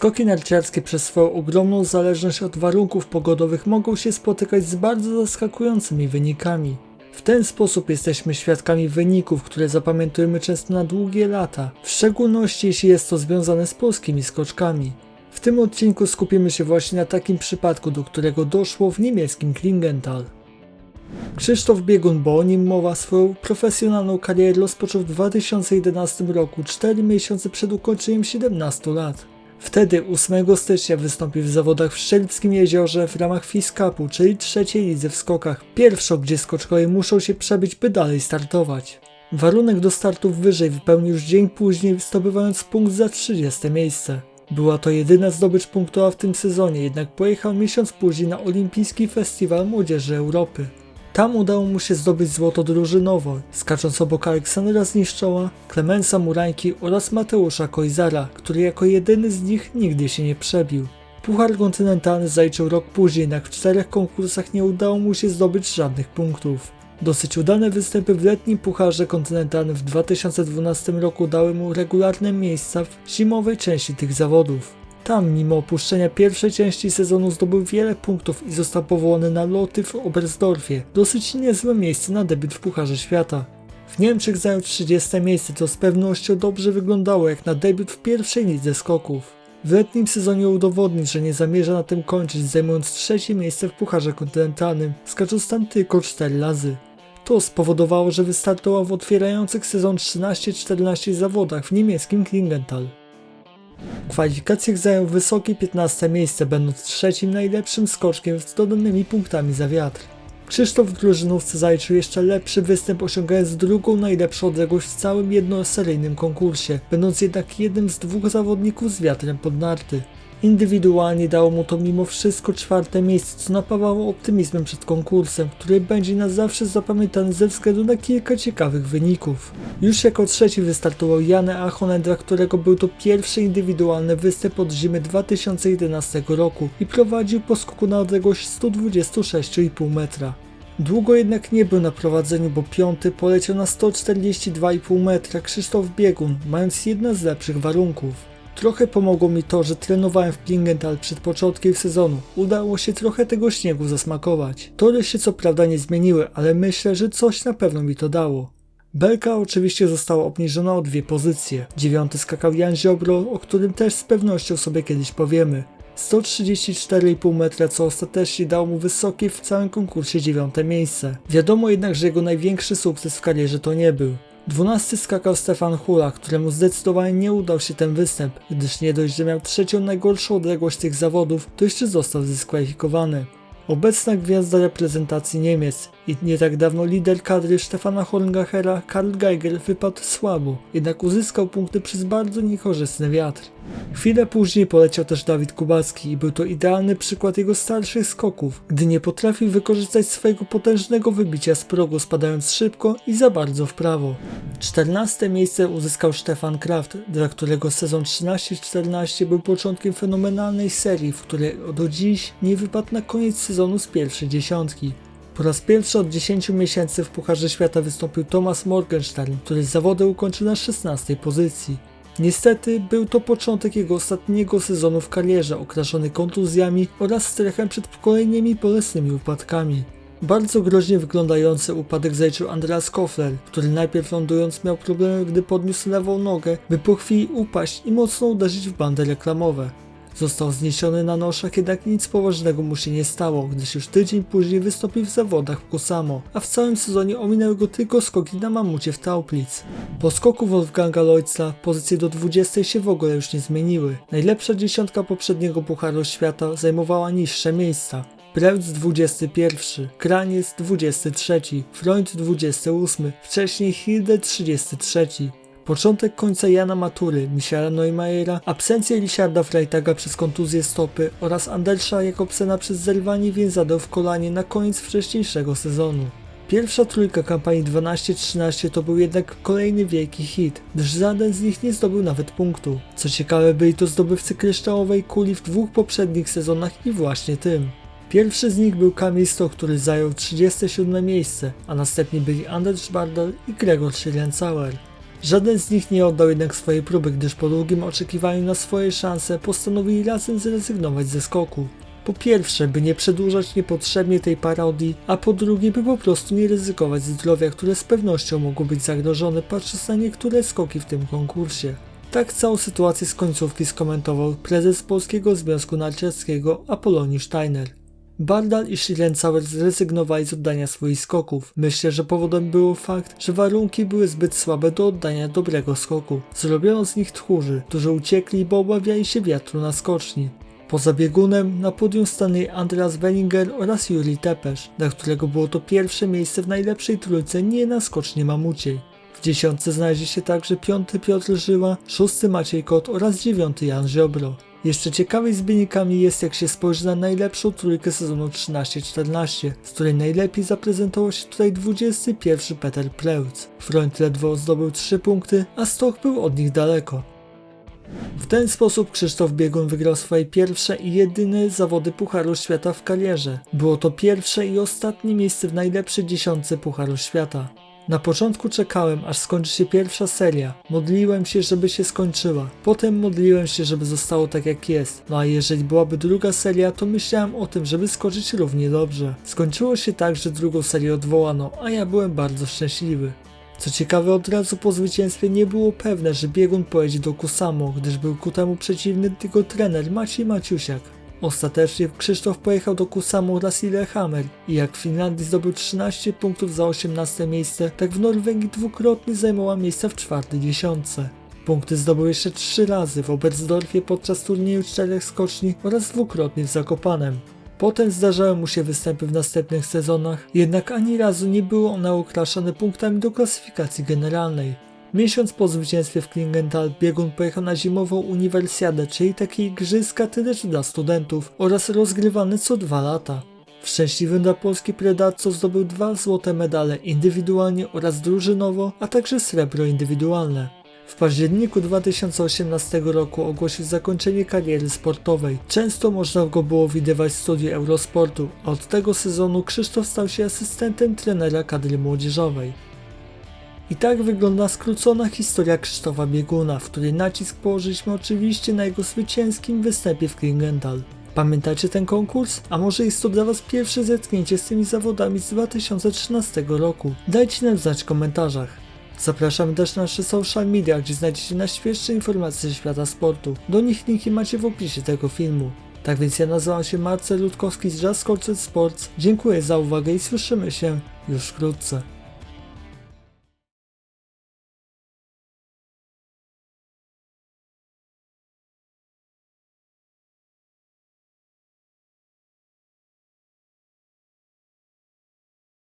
Skoki narciarskie przez swoją ogromną zależność od warunków pogodowych mogą się spotykać z bardzo zaskakującymi wynikami. W ten sposób jesteśmy świadkami wyników, które zapamiętujemy często na długie lata, w szczególności jeśli jest to związane z polskimi skoczkami. W tym odcinku skupimy się właśnie na takim przypadku, do którego doszło w niemieckim Klingenthal. Krzysztof Biegun, bo o nim mowa, swoją profesjonalną karierę rozpoczął w 2011 roku, 4 miesiące przed ukończeniem 17 lat. Wtedy 8 stycznia wystąpił w zawodach w Szczelickim Jeziorze w ramach Fiskapu, czyli trzeciej lidze w skokach, pierwszą gdzie skoczkowie muszą się przebić by dalej startować. Warunek do startów wyżej wypełnił już dzień później, zdobywając punkt za 30 miejsce. Była to jedyna zdobycz punktowa w tym sezonie, jednak pojechał miesiąc później na Olimpijski Festiwal Młodzieży Europy. Tam udało mu się zdobyć złoto drużynowo, skacząc obok Aleksandra Zniszczoła, Klemensa Murańki oraz Mateusza Koizara, który jako jedyny z nich nigdy się nie przebił. Puchar kontynentalny zaliczył rok później, jednak w czterech konkursach nie udało mu się zdobyć żadnych punktów. Dosyć udane występy w letnim Pucharze Kontynentalnym w 2012 roku dały mu regularne miejsca w zimowej części tych zawodów. Tam, mimo opuszczenia pierwszej części sezonu, zdobył wiele punktów i został powołany na loty w Oberstdorfie. Dosyć niezłe miejsce na debiut w Pucharze Świata. W Niemczech zajął 30 miejsce, co z pewnością dobrze wyglądało jak na debiut w pierwszej lidze skoków. W letnim sezonie udowodnił, że nie zamierza na tym kończyć, zajmując trzecie miejsce w Pucharze Kontynentalnym, skacząc tam tylko 4 razy. To spowodowało, że wystartował w otwierających sezon 13-14 zawodach w niemieckim Klingenthal. W kwalifikacjach zajął wysokie 15 miejsce, będąc trzecim najlepszym skoczkiem z dodanymi punktami za wiatr. Krzysztof w drużynówce zaliczył jeszcze lepszy występ, osiągając drugą najlepszą odległość w całym jednoseryjnym konkursie, będąc jednak jednym z dwóch zawodników z wiatrem pod narty. Indywidualnie dało mu to mimo wszystko czwarte miejsce, co napawało optymizmem przed konkursem, który będzie na zawsze zapamiętany ze względu na kilka ciekawych wyników. Już jako trzeci wystartował Janne Achonen, dla którego był to pierwszy indywidualny występ od zimy 2011 roku i prowadził po skoku na odległość 126,5 metra. Długo jednak nie był na prowadzeniu, bo piąty poleciał na 142,5 metra Krzysztof Biegun, mając jedne z lepszych warunków. Trochę pomogło mi to, że trenowałem w Klingenthal przed początkiem sezonu. Udało się trochę tego śniegu zasmakować. Tory się co prawda nie zmieniły, ale myślę, że coś na pewno mi to dało. Belka oczywiście została obniżona o dwie pozycje. Dziewiąty skakał Jan Ziobro, o którym też z pewnością sobie kiedyś powiemy. 134,5 metra, co ostatecznie dało mu wysokie w całym konkursie dziewiąte miejsce. Wiadomo jednak, że jego największy sukces w karierze to nie był. 12 skakał Stefan Hula, któremu zdecydowanie nie udał się ten występ, gdyż nie dość, że miał trzecią najgorszą odległość tych zawodów, to jeszcze został zdyskwalifikowany. Obecna gwiazda reprezentacji Niemiec i nie tak dawno lider kadry Stefana Horngachera Karl Geiger wypadł słabo, jednak uzyskał punkty przez bardzo niekorzystny wiatr. Chwilę później poleciał też Dawid Kubacki i był to idealny przykład jego starszych skoków, gdy nie potrafił wykorzystać swojego potężnego wybicia z progu spadając szybko i za bardzo w prawo. 14 miejsce uzyskał Stefan Kraft, dla którego sezon 13-14 był początkiem fenomenalnej serii, w której do dziś nie wypadł na koniec sezonu z pierwszej dziesiątki. Po raz pierwszy od 10 miesięcy w Pucharze Świata wystąpił Thomas Morgenstern, który zawody ukończył na 16 pozycji. Niestety był to początek jego ostatniego sezonu w karierze, okraszony kontuzjami oraz strachem przed kolejnymi bolesnymi upadkami. Bardzo groźnie wyglądający upadek zajczył Andreas Kofler, który najpierw lądując miał problemy, gdy podniósł lewą nogę, by po chwili upaść i mocno uderzyć w bandy reklamowe. Został zniesiony na noszach, jednak nic poważnego mu się nie stało, gdyż już tydzień później wystąpił w zawodach w Kusamo, a w całym sezonie ominęły go tylko skoki na mamucie w Tauplitz. Po skoku Wolfganga Leutza pozycje do 20 się w ogóle już nie zmieniły. Najlepsza dziesiątka poprzedniego Pucharu Świata zajmowała niższe miejsca. Preutz 21, Kraniec 23, Freund 28, wcześniej Hilde 33. Początek końca Jana Matury, Michaela Neumeyera, absencja Richarda Freitaga przez kontuzję stopy oraz Andersa Jakobsena przez zerwanie więzadeł w kolanie na koniec wcześniejszego sezonu. Pierwsza trójka kampanii 12-13 to był jednak kolejny wielki hit, gdyż żaden z nich nie zdobył nawet punktu. Co ciekawe byli to zdobywcy kryształowej kuli w dwóch poprzednich sezonach i właśnie tym. Pierwszy z nich był Kamil Stoch, który zajął 37 miejsce, a następnie byli Anders Bardal i Gregor Schliencauer. Żaden z nich nie oddał jednak swojej próby, gdyż po długim oczekiwaniu na swoje szanse postanowili razem zrezygnować ze skoku. Po pierwsze, by nie przedłużać niepotrzebnie tej parodii, a po drugie, by po prostu nie ryzykować zdrowia, które z pewnością mogło być zagrożone patrząc na niektóre skoki w tym konkursie. Tak całą sytuację z końcówki skomentował prezes Polskiego Związku Narciarskiego Apoloni Steiner. Bardal i Schliencauer zrezygnowali z oddania swoich skoków. Myślę, że powodem był fakt, że warunki były zbyt słabe do oddania dobrego skoku. Zrobiono z nich tchórzy, którzy uciekli, bo obawiali się wiatru na skoczni. Poza biegunem na podium stanęli Andreas Wenninger oraz Juri Tepesz, dla którego było to pierwsze miejsce w najlepszej trójce nie na skocznie mamuciej. W dziesiątce znajdzie się także piąty Piotr Żyła, szósty Maciej Kot oraz dziewiąty Jan Ziobro. Jeszcze ciekawiej z wynikami jest jak się spojrzy na najlepszą trójkę sezonu 13-14, z której najlepiej zaprezentował się tutaj 21 Peter Preutz. Freund ledwo zdobył 3 punkty, a Stoch był od nich daleko. W ten sposób Krzysztof Biegun wygrał swoje pierwsze i jedyne zawody Pucharu Świata w karierze. Było to pierwsze i ostatnie miejsce w najlepszej dziesiątce Pucharu Świata. Na początku czekałem, aż skończy się pierwsza seria. Modliłem się, żeby się skończyła. Potem modliłem się, żeby zostało tak jak jest. No a jeżeli byłaby druga seria, to myślałem o tym, żeby skoczyć równie dobrze. Skończyło się tak, że drugą serię odwołano, a ja byłem bardzo szczęśliwy. Co ciekawe, od razu po zwycięstwie nie było pewne, że biegun pojedzie do Kusamo, gdyż był ku temu przeciwny tylko trener Maciej Maciusiak. Ostatecznie Krzysztof pojechał do Kusamo oraz Lillehammer i jak w Finlandii zdobył 13 punktów za 18 miejsce, tak w Norwegii dwukrotnie zajmowała miejsca w czwartej dziesiątce. Punkty zdobył jeszcze trzy razy w Oberstdorfie podczas turnieju czterech skoczni oraz dwukrotnie w Zakopanem. Potem zdarzały mu się występy w następnych sezonach, jednak ani razu nie były one okraszane punktami do klasyfikacji generalnej. Miesiąc po zwycięstwie w Klingenthal biegun pojechał na zimową uniwersjadę, czyli takie igrzyska tyle dla studentów oraz rozgrywane co dwa lata. W szczęśliwym dla Polski Predatco zdobył dwa złote medale indywidualnie oraz drużynowo, a także srebro indywidualne. W październiku 2018 roku ogłosił zakończenie kariery sportowej. Często można go było widywać w studiu Eurosportu, a od tego sezonu Krzysztof stał się asystentem trenera kadry młodzieżowej. I tak wygląda skrócona historia Krzysztofa Bieguna, w której nacisk położyliśmy oczywiście na jego zwycięskim występie w Klingenthal. Pamiętacie ten konkurs? A może jest to dla Was pierwsze zetknięcie z tymi zawodami z 2013 roku? Dajcie nam znać w komentarzach. Zapraszamy też na nasze social media, gdzie znajdziecie najświeższe informacje ze świata sportu. Do nich linki macie w opisie tego filmu. Tak więc ja nazywam się Marcel Ludkowski z Just Sports. Dziękuję za uwagę i słyszymy się już wkrótce.